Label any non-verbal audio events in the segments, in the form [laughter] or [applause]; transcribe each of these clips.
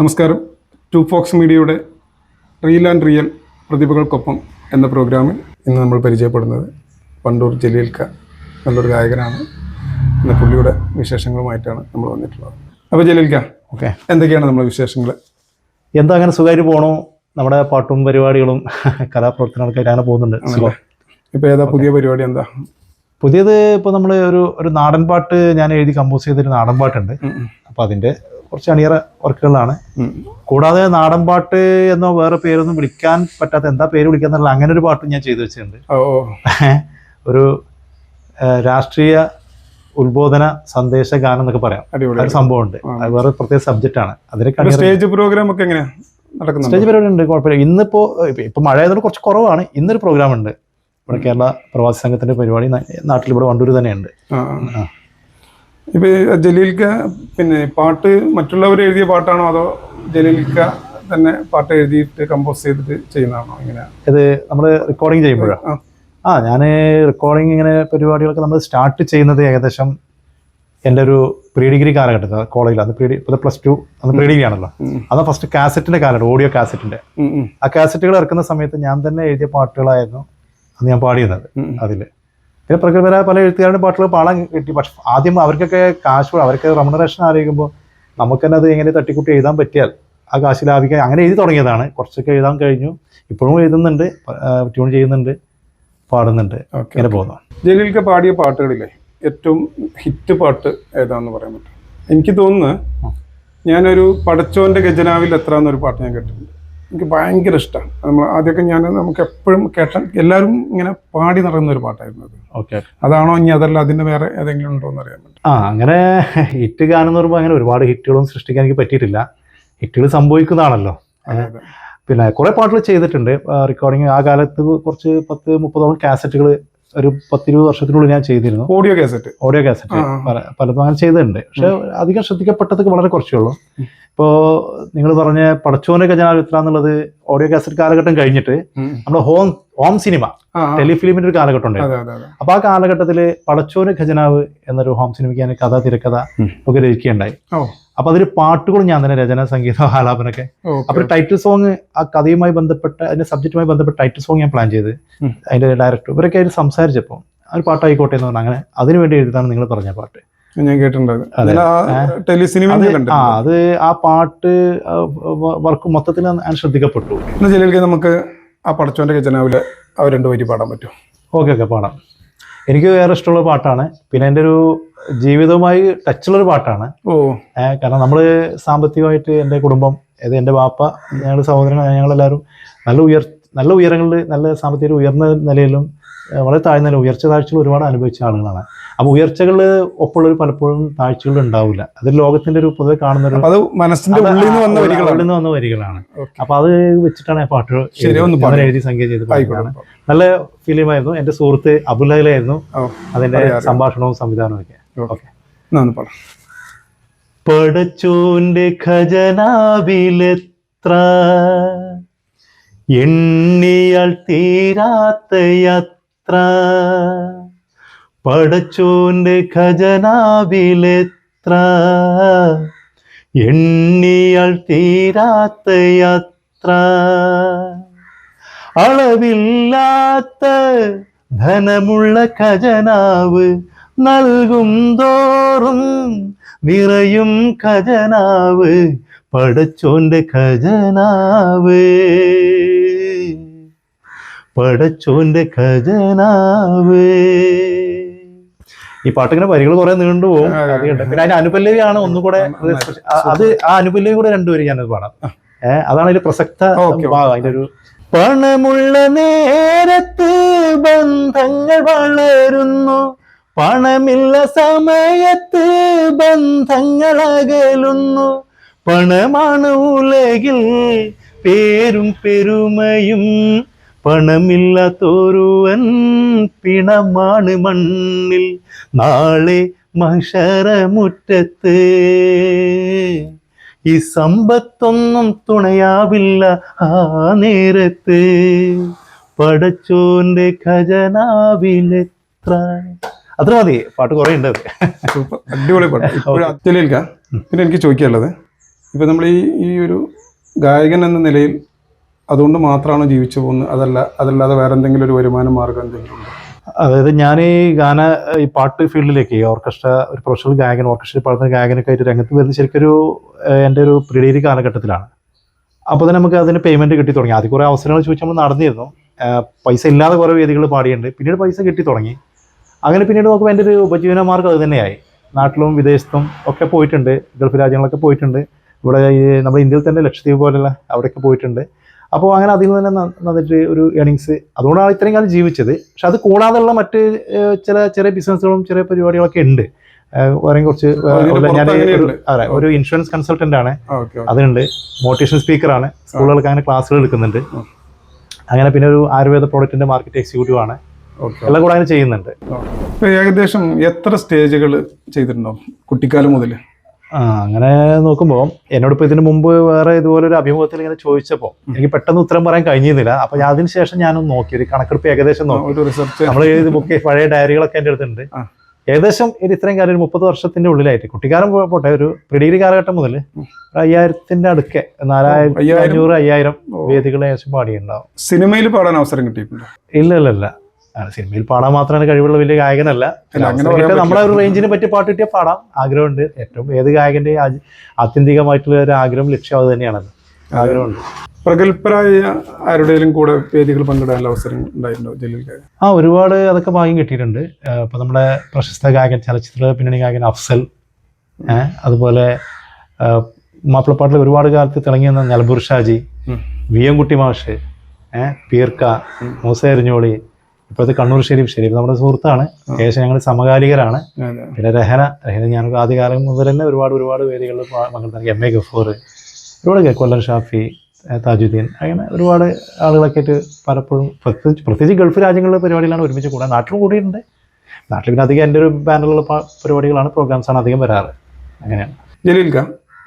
നമസ്കാരം. To Fox മീഡിയയുടെ real and real പ്രതിഭകൾക്കൊപ്പം എന്ന പ്രോഗ്രാമിൽ ഇന്ന് നമ്മൾ പരിചയപ്പെടുന്നത് പണ്ടൂർ ജലീൽക്ക നല്ലൊരു ഗായകനാണ്. എന്ന പുള്ളിയുടെ വിശേഷങ്ങളുമായിട്ടാണ് നമ്മൾ വന്നിട്ടുള്ളത്. അപ്പോൾ ജലീൽക്ക ഓക്കെ. എന്തൊക്കെയാണ് നമ്മുടെ വിശേഷങ്ങൾ എന്താ അങ്ങനെ സുഖമായിട്ട് പോകണോ നമ്മുടെ പാട്ടും പരിപാടികളും കലാപ്രവർത്തനങ്ങളൊക്കെ അങ്ങനെ പോകുന്നുണ്ട്. ഇപ്പോൾ ഏതാ പുതിയ പരിപാടി? എന്താ? പുതിയത് ഇപ്പോൾ നമ്മൾ ഒരു ഒരു നാടൻ പാട്ട് ഞാൻ എഴുതി കമ്പോസ് ചെയ്തൊരു നാടൻ പാട്ടുണ്ട്. അപ്പോൾ അതിന്റെ കുറച്ച് അണിയറ വർക്കുകളാണ്. കൂടാതെ നാടൻ പാട്ട് എന്നോ വേറെ പേരൊന്നും വിളിക്കാൻ പറ്റാത്ത എന്താ പേര് വിളിക്കാന്നുള്ള അങ്ങനെ ഒരു പാട്ടും ഞാൻ ചെയ്തു വെച്ചിട്ടുണ്ട്. [laughs] ഒരു രാഷ്ട്രീയ ഉത്ബോധന സന്ദേശ ഗാനം എന്നൊക്കെ പറയാം. ഒരു സംഭവമുണ്ട്. അത് വേറെ പ്രത്യേക സബ്ജക്റ്റ് ആണ്. അതിനൊക്കെ സ്റ്റേജ് പ്രോഗ്രാം ഒക്കെ സ്റ്റേജ് പരിപാടി ഉണ്ട് കുഴപ്പമില്ല. ഇന്നിപ്പോ ഇപ്പൊ- മഴ ആയതുകൊണ്ട് കുറച്ച് കുറവാണ്. ഇന്നൊരു പ്രോഗ്രാം ഉണ്ട്. ഇവിടെ കേരള പ്രവാസി സംഘത്തിന്റെ പരിപാടി നാട്ടിൽ ഇവിടെ വണ്ടൂർ തന്നെയുണ്ട്. ആ. ഇപ്പൊ ജലീൽക്ക പിന്നെ പാട്ട് മറ്റുള്ളവർ എഴുതിയ പാട്ടാണോ അതോ ജലീൽക്ക തന്നെ പാട്ട് എഴുതിയിട്ട് കമ്പോസ് ചെയ്തിട്ട് ചെയ്യുന്നതാണോ ഇങ്ങനെ? ഇത് നമ്മൾ റെക്കോർഡിങ് ചെയ്യുമ്പോഴാണ് ആ. ഞാൻ റെക്കോർഡിങ് ഇങ്ങനെ പരിപാടികളൊക്കെ നമ്മൾ സ്റ്റാർട്ട് ചെയ്യുന്നത് ഏകദേശം എന്റെ ഒരു പ്രീ ഡിഗ്രി കാലഘട്ടത്തിൽ കോളേജിൽ അന്ന് പ്രീ ഇപ്പോൾ പ്ലസ് ടു അന്ന് പ്രീ ഡിഗ്രി ആണല്ലോ അതാ ഫസ്റ്റ് കാസറ്റിന്റെ കാലഘട്ടം ഓഡിയോ ഉം, ആ കാസറ്റുകൾ ഇറക്കുന്ന സമയത്ത് ഞാൻ തന്നെ എഴുതിയ പാട്ടുകളായിരുന്നു അന്ന് ഞാൻ പാടിയിരുന്നത്. അതിൽ പിന്നെ പ്രഗത്ഭരായ പല എഴുത്തുകാരുടെ പാട്ടുകൾ പാടാൻ കിട്ടി. പക്ഷെ ആദ്യം അവർക്കൊക്കെ കാശ് അവർക്ക് റമണറേഷൻ ആലോചിക്കുമ്പോൾ നമുക്ക് തന്നെ അത് എങ്ങനെ തട്ടിക്കുട്ടി എഴുതാൻ പറ്റിയാൽ ആ കാശ് ലാഭിക്കാൻ അങ്ങനെ എഴുതി തുടങ്ങിയതാണ്. കുറച്ചൊക്കെ എഴുതാൻ കഴിഞ്ഞു. ഇപ്പോഴും എഴുതുന്നുണ്ട്. ട്യൂൺ ചെയ്യുന്നുണ്ട്. പാടുന്നുണ്ട്. ഇങ്ങനെ പോകുന്നു. ജലീൽക്ക പാടിയ പാട്ടുകളിലെ ഏറ്റവും ഹിറ്റ് പാട്ട് ഏതാണെന്ന് പറയാൻ പറ്റും? എനിക്ക് തോന്നുന്നു ഞാനൊരു പടച്ചോന്റെ ഖജനാവിൽ എത്ര എന്നൊരു പാട്ട് ഞാൻ കേട്ടിട്ടുണ്ട്. എനിക്ക് ഭയങ്കര ഇഷ്ടമാണ് നമ്മൾ ആദ്യമൊക്കെ ഞാൻ നമുക്ക് എപ്പോഴും കേട്ട എല്ലാവരും ഇങ്ങനെ പാടി നടന്ന ഒരു പാട്ടായിരുന്നു അത്. ഓക്കെ. അതാണോ ഇനി അതല്ല അതിന് വേറെ ഏതെങ്കിലും ഉണ്ടോ എന്ന് അറിയാൻ പറ്റും. ആ അങ്ങനെ ഹിറ്റ് ഗാനം എന്ന് പറയുമ്പോൾ അങ്ങനെ ഒരുപാട് ഹിറ്റുകളൊന്നും സൃഷ്ടിക്കാൻ എനിക്ക് പറ്റിയിട്ടില്ല. ഹിറ്റുകൾ സംഭവിക്കുന്നതാണല്ലോ. പിന്നെ കുറേ പാട്ടുകൾ ചെയ്തിട്ടുണ്ട്. റെക്കോർഡിങ് ആ കാലത്ത് കുറച്ച് പത്ത് മുപ്പതോളം കാസറ്റുകൾ ഒരു പത്തിരുപത് വർഷത്തിനുള്ളിൽ ഞാൻ ചെയ്തിരുന്നു. Audio cassette. Audio cassette. പല പലതും അങ്ങനെ ചെയ്തിട്ടുണ്ട്. പക്ഷെ അധികം ശ്രദ്ധിക്കപ്പെട്ടത് വളരെ കുറച്ചേ ഉള്ളൂ. ഇപ്പോൾ നിങ്ങൾ പറഞ്ഞ പടച്ചോനെ ഖജനാവിത്ര എന്നുള്ളത് ഓഡിയോ കാസറ്റ് കാലഘട്ടം കഴിഞ്ഞിട്ട് നമ്മുടെ ഹോം ഹോം സിനിമ. ടെലിഫിലിമിന്റെ ഒരു കാലഘട്ടം ഉണ്ടായിരുന്നു അപ്പൊ ആ കാലഘട്ടത്തിൽ പടച്ചോന് ഖജനാവ് എന്നൊരു ഹോം സിനിമയ്ക്ക് ഞാൻ കഥ തിരക്കഥ ഒക്കെ രചിക്കുകയുണ്ടായി അപ്പൊ അതിൽ പാട്ടുകളും ഞാൻ തന്നെ രചന സംഗീത ആലാപനൊക്കെ അപ്പൊ ടൈറ്റിൽ സോങ് ആ കഥയുമായി ബന്ധപ്പെട്ട അതിന്റെ സബ്ജക്റ്റുമായി ബന്ധപ്പെട്ട ടൈറ്റിൽ സോങ് ഞാൻ പ്ലാൻ ചെയ്ത് അതിന്റെ ഡയറക്ടർ ഇവരൊക്കെ അതിന് സംസാരിച്ചപ്പോൾ ആ ഒരു പാട്ടായിക്കോട്ടെ എന്ന് പറഞ്ഞാൽ അങ്ങനെ അതിനു വേണ്ടി എഴുതാണ് നിങ്ങൾ പറഞ്ഞ പാട്ട്. ഞാൻ കേട്ടിട്ടുണ്ട്. അതെ. ആ പാട്ട് വർക്ക് മൊത്തത്തിൽ ഞാൻ ശ്രദ്ധിക്കപ്പെട്ടു. ജലീൽക്ക നമുക്ക് ആ പടച്ചോന്റെ ഖജനാവിൽ അവർ രണ്ട് വരി പാടാൻ പറ്റും. ഓക്കെ ഓക്കെ പാടാം. എനിക്ക് വേറെ ഇഷ്ടമുള്ള പാട്ടാണ്. പിന്നെ എന്റെ ഒരു ജീവിതവുമായി ടച്ചുള്ളൊരു പാട്ടാണ്. ഓ. കാരണം നമ്മൾ സാമ്പത്തികമായിട്ട് എന്റെ കുടുംബം അതായത് എന്റെ വാപ്പ ഞങ്ങളുടെ സഹോദരൻ ഞങ്ങളെല്ലാവരും നല്ല ഉയർ നല്ല ഉയരങ്ങളിൽ നല്ല സാമ്പത്തിക ഉയർന്ന നിലയിലും വളരെ താഴ്ന്ന നില ഉയർച്ച താഴ്ചകൾ ഒരുപാട് അനുഭവിച്ച ആളുകളാണ്. അപ്പോൾ ഉയർച്ചകൾ ഒപ്പമുള്ളവർ പലപ്പോഴും താഴ്ചകൾ ഉണ്ടാവില്ല. അത് ലോകത്തിന്റെ ഒരു പൊതുവെ കാണുന്ന ഒരു അത് മനസ്സിന്റെ ഉള്ളിൽ നിന്ന് വന്ന ഉള്ളിൽ വരികളാണ്. നിന്ന് വന്ന വരികളാണ്. അപ്പോൾ അപ്പൊ അത് വെച്ചിട്ടാണ് ഞാൻ പാട്ട് എഴുതി- സംഗീതം ചെയ്ത് പാട്ടാണ് നല്ല ഫിലിമായിരുന്നു എന്റെ സുഹൃത്ത് അബുലായിരുന്നു അതിന്റെ. സംഭാഷണവും സംവിധാനവും ഒക്കെ. ഓക്കെ. പടച്ചോന്റെ ഖജനാവിലെത്ര എണ്ണിയാൽ തീരാത്ത യാത്ര. പടച്ചോന്റെ ഖജനാവിലെത്ര. എണ്ണിയാൽ തീരാത്ത യാത്ര. അളവില്ലാത്ത ധനമുള്ള ഖജനാവ് നൽകും തോറും നിറയും ഖജനാവ്. പടച്ചോന്റെ ഖജനാവ്. പടച്ചോന്റെ ഖജനാവ്. ഈ പാട്ടിങ്ങനെ വരികൾ കുറെ നീണ്ടു പോകും. പിന്നെ അതിന്റെ അനുപല്ലവിയാണ് ഒന്നുകൂടെ കൂടെ അത്. ആ അനുപല്ലവി കൂടെ രണ്ടുപേരും ഞാനത് പാടാം. ഏഹ് അതാണ് അതിന്റെ പ്രസക്ത. ഭാഗം. അതിന്റെ ഒരു പണമുള്ള നേരത്ത് ബന്ധങ്ങൾ വളരുന്നു. പണമില്ല സമയത്ത് ബന്ധങ്ങൾ അകലുന്നു. പണമാണ് ഉലകിൽ പേരും പെരുമയും പണമില്ലാത്തൊരുവൻ പിണമാണ് മണ്ണിൽ. നാളെ മഷറമുറ്റത്ത് ഈ സമ്പത്തൊന്നും തുണയാവില്ല ആ നേരത്ത്. പടച്ചോന്റെ ഖജനാവിലെത്ര. അത്ര മതി പാട്ട് കുറെ ഉണ്ട് അടിപൊളി പാട്ട്. [laughs] പിന്നെ എനിക്ക് ചോദിക്കാനുള്ളത് ഇപ്പം നമ്മൾ ഈ ഈ ഒരു ഗായകൻ എന്ന നിലയിൽ അതുകൊണ്ട് മാത്രമാണ് ജീവിച്ചു പോകുന്നത്? അതല്ല അതല്ലാതെ വേറെ എന്തെങ്കിലും ഒരു വരുമാന മാർഗം എന്തെങ്കിലും അതായത് ഞാൻ ഈ ഗാന ഈ പാട്ട് ഫീൽഡിലേക്ക് ഓർക്കസ്ട്ര ഒരു പ്രൊഫഷണൽ ഗായകൻ ഓർക്കസ്ട്രയിൽ പാടുന്ന ഗായകനൊക്കെ ആയിട്ട് രംഗത്ത് വരുന്നത് ശരിക്കൊരു എന്റെ ഒരു പ്രിഡിഗ്രി കാലഘട്ടത്തിലാണ്. അപ്പോൾ തന്നെ നമുക്ക് അതിന് പേയ്മെന്റ് കിട്ടി തുടങ്ങി. ആദ്യം കുറേ അവസരങ്ങൾ ചോദിച്ചാൽ നമ്മൾ നടന്നിരുന്നു. പൈസ ഇല്ലാതെ കുറേ വേദികൾ പാടിയിട്ടുണ്ട്. പിന്നീട് പൈസ കിട്ടി തുടങ്ങി. അങ്ങനെ പിന്നീട് നോക്കുമ്പോൾ എന്റെ ഒരു ഉപജീവന മാർഗം അത് തന്നെയായി. നാട്ടിലും വിദേശത്തും ഒക്കെ പോയിട്ടുണ്ട്. ഗൾഫ് രാജ്യങ്ങളൊക്കെ പോയിട്ടുണ്ട്. ഇവിടെ നമ്മുടെ ഇന്ത്യയിൽ തന്നെ ലക്ഷദ്വീപ് പോലെയുള്ള അവിടെയൊക്കെ പോയിട്ടുണ്ട്. അപ്പോൾ അങ്ങനെ അതിൽ നിന്ന് തന്നെ നന്നിട്ട് ഒരു ഏണിങ്സ് അതുകൊണ്ടാണ് ഇത്രയും കാലം ജീവിച്ചത്. പക്ഷെ അത് കൂടാതെയുള്ള മറ്റ് ചില ചെറിയ ബിസിനസ്സുകളും ചെറിയ പരിപാടികളൊക്കെ ഉണ്ട്. വേറെ കുറച്ച് ഞാൻ ഒരു- അതെ ഒരു ഇൻഷുറൻസ് കൺസൾട്ടന്റ് ആണ്. അതുണ്ട് മോട്ടിവേഷൻ സ്പീക്കറാണ് സ്കൂളുകൾക്ക് അങ്ങനെ ക്ലാസ്സുകൾ എടുക്കുന്നുണ്ട്. അങ്ങനെ പിന്നെ ഒരു ആയുർവേദ പ്രോഡക്റ്റിന്റെ മാർക്കറ്റ് എക്സിക്യൂട്ടീവ് ആണ്. എല്ലാം കൂടെ അങ്ങനെ ചെയ്യുന്നുണ്ട്. ഏകദേശം എത്ര സ്റ്റേജുകൾ ചെയ്തിട്ടുണ്ടോ കുട്ടിക്കാലം മുതൽ ആ അങ്ങനെ നോക്കുമ്പോൾ എന്നോട് ഇപ്പൊ ഇതിനു മുമ്പ് വേറെ ഇതുപോലെ ഒരു അഭിമുഖത്തിൽ ഇങ്ങനെ ചോദിച്ചപ്പോൾ എനിക്ക് പെട്ടെന്ന് ഉത്തരം പറയാൻ കഴിഞ്ഞിരുന്നില്ല. അപ്പൊ ഞാൻ അതിന് ശേഷം ഞാനൊന്ന് നോക്കി ഒരു കണക്കെടുപ്പ് ഏകദേശം നോക്കി. നമ്മൾ ഇത് ബുക്ക് പഴയ ഡയറികളൊക്കെ എന്റെ അടുത്തുണ്ട്. ഏകദേശം ഒരു ഇത്രയും കാലം ഒരു മുപ്പത് വർഷത്തിന്റെ ഉള്ളിലായിട്ട്. കുട്ടിക്കാലം പോട്ടെ ഒരു പ്രിഡിഗ്രി കാലഘട്ടം മുതൽ അയ്യായിരത്തിന്റെ അടുക്കെ നാലായിരത്തി? അഞ്ഞൂറ് അയ്യായിരം വേദികളെ ഏകദേശം പാടിയുണ്ടാവും സിനിമയിൽ പാടാൻ അവസരം കിട്ടിയിട്ടുണ്ടോ? ഇല്ല ഇല്ല ഇല്ല. സിനിമയിൽ പാടാൻ മാത്രമാണ് കഴിവുള്ള വലിയ ഗായകനല്ല. നമ്മളെ ഒരു. റേഞ്ചിന് പറ്റി പാട്ട് കിട്ടിയാൽ പാടാം. ആഗ്രഹമുണ്ട്. ഏറ്റവും ഏത് ഗായകന്റെ ആത്യന്തികമായിട്ടുള്ള ഒരു ആഗ്രഹം ലക്ഷ്യം അത് തന്നെയാണത് ആഗ്രഹമുണ്ട്. പ്രഗത്ഭരായ ആരുടെയും കൂടെ വേദികൾ പങ്കിടാനുള്ള അവസരം ഉണ്ടായിട്ടുണ്ടോ ജലീൽ ആ ഒരുപാട് അതൊക്കെ ഭാഗ്യം കിട്ടിയിട്ടുണ്ട്. ഇപ്പൊ നമ്മുടെ പ്രശസ്ത ഗായകൻ ചലച്ചിത്ര പിന്നണി ഗായകൻ അഫ്സൽ അതുപോലെ മാപ്പിളപ്പാട്ടിൽ ഒരുപാട് കാലത്ത് തിളങ്ങി നിന്ന നിലമ്പൂർ ഷാജി. വി എം കുട്ടി മാഷ് ഏഹ് പീർക്ക മൂസ എരിഞ്ഞോളി ഇപ്പോഴത്തെ കണ്ണൂർ ഷെരീഫ്. ഷെരീഫ് നമ്മുടെ സുഹൃത്താണ്. ഏകദേശം ഞങ്ങൾ സമകാലികരാണ്. പിന്നെ രഹന. രഹന ഞാൻ ആദ്യകാലം മുതൽ തന്നെ ഒരുപാട് ഒരുപാട് വേദികളിൽ പങ്കെടുത്താണ് പങ്കെടുത്തു എം എ ഗഫൂർ ഒരുപാട് കൊല്ലം ഷാഫി താജുദ്ദീൻ അങ്ങനെ ഒരുപാട് ആളുകളൊക്കെ ആയിട്ട് പലപ്പോഴും പ്രത്യേകിച്ച് പ്രത്യേകിച്ച് ഗൾഫ് രാജ്യങ്ങളിലെ പരിപാടികളാണ് ഒരുമിച്ച് കൂടാൻ നാട്ടിലും കൂടിയിട്ടുണ്ട്. നാട്ടിൽ പിന്നെ അധികം എന്റെ ഒരു ബാനറിലുള്ള പരിപാടികളാണ് പ്രോഗ്രാംസാണ് അധികം വരാറ്. അങ്ങനെയാണ്. ജലീൽക്ക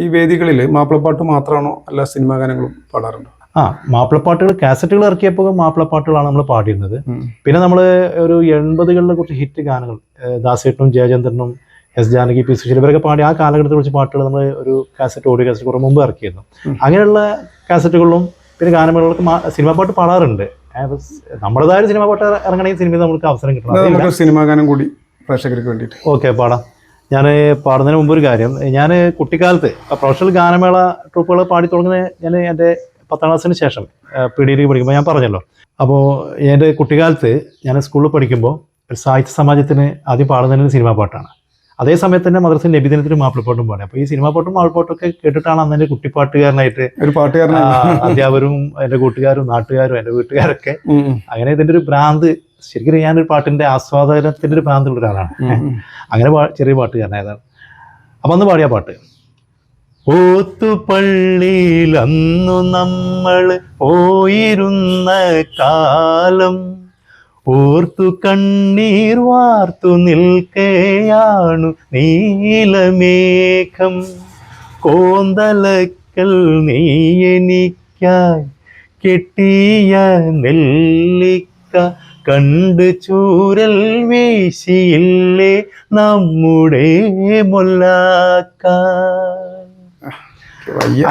ഈ വേദികളിൽ മാപ്പിളപ്പാട്ട് മാത്രമാണോ അല്ല സിനിമാ ഗാനങ്ങളും പാടാറുണ്ടോ? ആ മാപ്പിളപ്പാട്ടുകൾ കാസറ്റുകൾ ഇറക്കിയപ്പോൾ മാപ്പിളപ്പാട്ടുകളാണ് നമ്മൾ പാടിയിരുന്നത്. പിന്നെ നമ്മൾ ഒരു എൺപതുകളിലെ കുറച്ച് ഹിറ്റ് ഗാനങ്ങൾ ദാസേട്ടനും ജയചന്ദ്രനും എസ് ജാനകി പി സുശീൽ ഇവരൊക്കെ പാടി ആ കാലഘട്ടത്തിൽ കുറച്ച് പാട്ടുകൾ നമ്മൾ ഒരു കാസറ്റ് ഓഡിയോ കാസറ്റ് കുറേ മുമ്പ് ഇറക്കിയിരുന്നു. അങ്ങനെയുള്ള കാസറ്റുകളിലും പിന്നെ ഗാനമേളകൾക്ക് സിനിമ പാട്ട് പാടാറുണ്ട്. നമ്മുടേതായ സിനിമാ പാട്ട് ഇറങ്ങണമെങ്കിൽ സിനിമയിൽ നമുക്ക് അവസരം കിട്ടണം. സിനിമാ ഗാനം കൂടി പ്രേക്ഷകർക്ക് വേണ്ടിയിട്ട്. ഓക്കെ പാടാം. ഞാൻ പാടുന്നതിന് മുമ്പ് ഒരു കാര്യം. ഞാൻ കുട്ടിക്കാലത്ത് പ്രൊഫഷണൽ ഗാനമേള ട്രൂപ്പുകൾ പാടി തുടങ്ങുന്നത് ഞാൻ എന്റെ പത്താം ക്ലാസ്സിന് ശേഷം പി ഡി പഠിക്കുമ്പോൾ ഞാൻ പറഞ്ഞല്ലോ. അപ്പോൾ എന്റെ കുട്ടിക്കാലത്ത് ഞാൻ സ്കൂളിൽ പഠിക്കുമ്പോൾ ഒരു സാഹിത്യ സമാജത്തിന് ആദ്യം പാടുന്നതിന് സിനിമാ പാട്ടാണ്. അതേ സമയത്ത് തന്നെ മദ്രസിൽ നബിദിനത്തിന് മാപ്പിളപ്പാട്ടും പാടി. അപ്പോൾ ഈ സിനിമാ പാട്ടും മാപ്പിളപ്പാട്ടും ഒക്കെ കേട്ടിട്ടാണ് അന്ന് എന്റെ കുട്ടിപ്പാട്ടുകാരനായിട്ട് ഒരു പാട്ടുകാരൻ അധ്യാപകരും എന്റെ കൂട്ടുകാരും നാട്ടുകാരും എന്റെ വീട്ടുകാരൊക്കെ അങ്ങനെ ഇതിന്റെ ഒരു ഭ്രാന്ത് ശരിക്കും ഞാനൊരു പാട്ടിന്റെ ആസ്വാദനത്തിന്റെ ഒരു ഭ്രാന്തുള്ള ഒരാളാണ്. അങ്ങനെ ചെറിയ പാട്ടുകാരനായതാണ്. അപ്പം അന്ന് പാടിയ പാട്ട്. ഓത്തുപള്ളിയിൽ അന്നു നമ്മൾ പോയിരുന്ന കാലം ഓർത്തു കണ്ണീർ വാർത്തു നിൽക്കയാണു നീലമേഘം കോന്തലക്കൽ നീ എനിക്കായി കെട്ടിയ നെല്ലിക്ക കണ്ട് ചൂരൽ വീശിയില്ലേ നമ്മുടെ മൊല്ലാക്ക.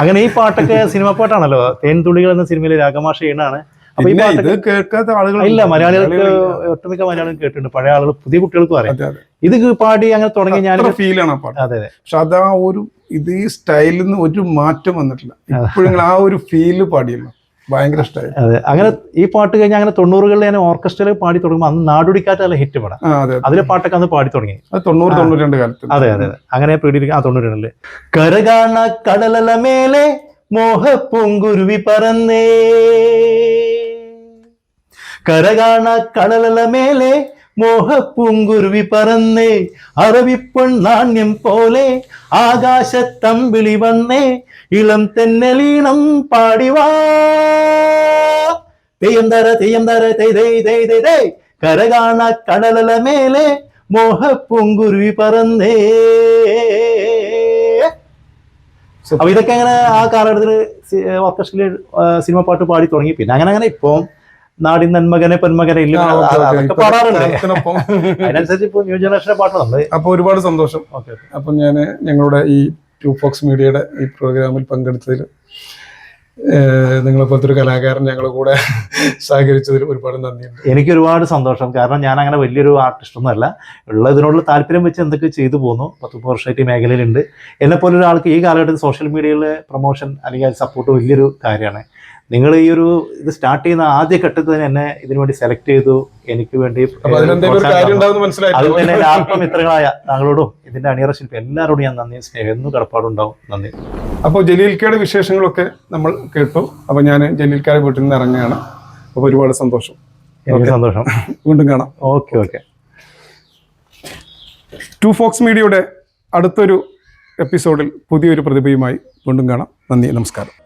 അങ്ങനെ ഈ പാട്ടൊക്കെ സിനിമ പാട്ടാണല്ലോ. തേൻതുള്ളികൾ എന്ന സിനിമയിലെ രാഗമാഷ ഈണാണ്. അപ്പൊ ഈ പാട്ട് കേൾക്കാത്ത ആളുകൾ ഇല്ല മലയാളികൾക്ക് ഒട്ടുമിക്ക മലയാളികൾ കേട്ടിട്ടുണ്ട്. പഴയ ആളുകൾ പുതിയ കുട്ടികൾക്കും അറിയാം. ഇത് പാടി അങ്ങനെ തുടങ്ങി ഞാൻ ഫീലാണ് ആണ് പാട്ട്. അതെ അതെ. പക്ഷെ അത് ആ ഒരു ഇത് ഈ സ്റ്റൈലിൽ നിന്ന് ഒരു മാറ്റം വന്നിട്ടില്ല. ഇപ്പോഴും ആ ഒരു ഫീൽ പാടിയല്ലോ. ഭയങ്കര ഇഷ്ടമായി അതെ. അങ്ങനെ ഈ പാട്ട് കഴിഞ്ഞ് അങ്ങനെ തൊണ്ണൂറുകളിൽ ഞാൻ ഓർക്കസ്ട്രയിൽ പാടി തുടങ്ങുമ്പോൾ അന്ന് നാടുടിക്കാറ്റ് നല്ല ഹിറ്റ് പടം. അതെ അതെ. അതിലെ പാട്ടൊക്കെ അന്ന് പാടി തുടങ്ങി. തൊണ്ണൂറ് തൊണ്ണൂറ്റി രണ്ട് കാലത്ത്. അതെ അതെ അങ്ങനെ പേടിയിരിക്കും. ആ തൊണ്ണൂറിൽ കരകാണ കടലല മേലെ മോഹപ്പൂങ്കുരുവി പറന്നേ. കരകാണ കടലല മേലെ മോഹപ്പൂങ്കുരുവി പറന്നേ അറവിപ്പൊൺ നാണ്യം പോലെ ആകാശത്തമ്പിളി വന്നേ ഇളം തെന്നലീണം പാടിവാ തെയ്യം തര തെയ്യം തര തെയ് തെയ് തെയ് തെയ് തെയ്. കരകാണ കടലല മേലെ മോഹപ്പൂങ്കുരുവി പറന്നേ. അപ്പൊ ഇതൊക്കെ അങ്ങനെ ആ കാലഘട്ടത്തിൽ ഓർക്കസ്ട്രയിൽ സിനിമ പാട്ട് പാടി തുടങ്ങി. പിന്നെ അങ്ങനെ അങ്ങനെ ഇപ്പം നാടിൻ നന്മകനെ പൊന്മകനെ ഇല്ല. അതൊക്കെ പാടാറുണ്ട്. അതിനനുസരിച്ച് ന്യൂ ജനറേഷന്റെ പാട്ട് നമ്മൾ അപ്പൊ ഒരുപാട് സന്തോഷം. അപ്പൊ അപ്പം ഞാൻ ഞങ്ങളുടെ ഈ ടു ഫോക്സ് മീഡിയയുടെ ഈ പ്രോഗ്രാമിൽ പങ്കെടുത്തതിൽ നിങ്ങളെ പോലത്തെ ഒരു കലാകാരൻ ഞങ്ങളുടെ കൂടെ സഹകരിച്ചതിൽ ഒരുപാട് നന്ദിയുണ്ട്. എനിക്ക് ഒരുപാട് സന്തോഷം. കാരണം ഞാൻ അങ്ങനെ വലിയൊരു ആർട്ടിസ്റ്റ് ഒന്നുമല്ല. ഉള്ളതിനോടുള്ള താല്പര്യം വെച്ച് എന്തൊക്കെ ചെയ്തു പോന്നു. പത്ത് വർഷമായിട്ട് മേഖലയിലുണ്ട്. എന്നെ പോലെ ഒരാൾക്ക് ഈ കാലഘട്ടത്തിൽ സോഷ്യൽ മീഡിയയിലെ പ്രൊമോഷൻ അല്ലെങ്കിൽ സപ്പോർട്ട് വലിയൊരു കാര്യമാണ്. നിങ്ങൾ ഈ ഒരു ഇത് സ്റ്റാർട്ട് ചെയ്യുന്ന ആദ്യ ഘട്ടത്തിൽ തന്നെ എന്നെ ഇതിനു വേണ്ടി സെലക്ട് ചെയ്തു. എനിക്ക് വേണ്ടി അതുപോലെ ആർക്കും തന്നെ [laughs] ആത്മമിത്രങ്ങളായ താങ്കളോടും ഇതിന്റെ അണിയറ ശില്പി എല്ലാവരോടും ഞാൻ നന്ദി സ്നേഹം. എന്നും കടപ്പാടുണ്ടാവും. നന്ദി. അപ്പോൾ ജലീൽക്കയുടെ വിശേഷങ്ങളൊക്കെ നമ്മൾ കേട്ടു. അപ്പോൾ ഞാൻ ജലീൽക്കാരെ വീട്ടിൽ നിന്ന് ഇറങ്ങുകയാണ്. അപ്പോൾ ഒരുപാട് സന്തോഷം. എനിക്ക് സന്തോഷം. വീണ്ടും കാണാം. ഓക്കെ. ഓക്കെ. ടു ഫോക്സ് മീഡിയയുടെ അടുത്തൊരു എപ്പിസോഡിൽ പുതിയൊരു പ്രതിഭയുമായി വീണ്ടും കാണാം. നന്ദി നമസ്കാരം.